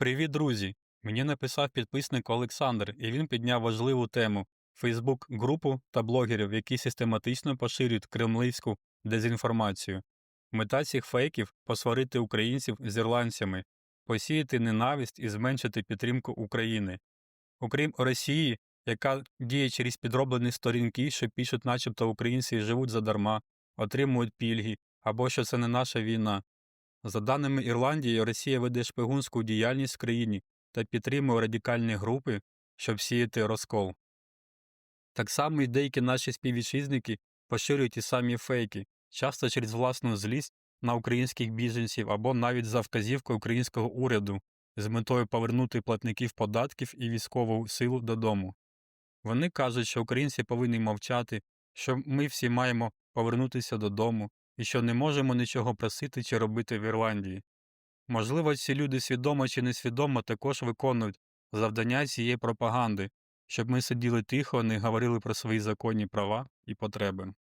Привіт, друзі! Мені написав підписник Олександр, і він підняв важливу тему Фейсбук групу та блогерів, які систематично поширюють кремлівську дезінформацію. Мета цих фейків посварити українців з ірландцями, посіяти ненависть і зменшити підтримку України. Окрім Росії, яка діє через підроблені сторінки, що пишуть, начебто українці живуть задарма, отримують пільги, або що це не наша війна. За даними Ірландії, Росія веде шпигунську діяльність в країні та підтримує радикальні групи, щоб сіяти розкол. Так само і деякі наші співвітчизники поширюють ті самі фейки, часто через власну злість на українських біженців або навіть за вказівкою українського уряду з метою повернути платників податків і військову силу додому. Вони кажуть, що українці повинні мовчати, що ми всі маємо повернутися додому і що не можемо нічого просити чи робити в Ірландії. Можливо, ці люди свідомо чи несвідомо також виконують завдання цієї пропаганди, щоб ми сиділи тихо, не говорили про свої законні права і потреби.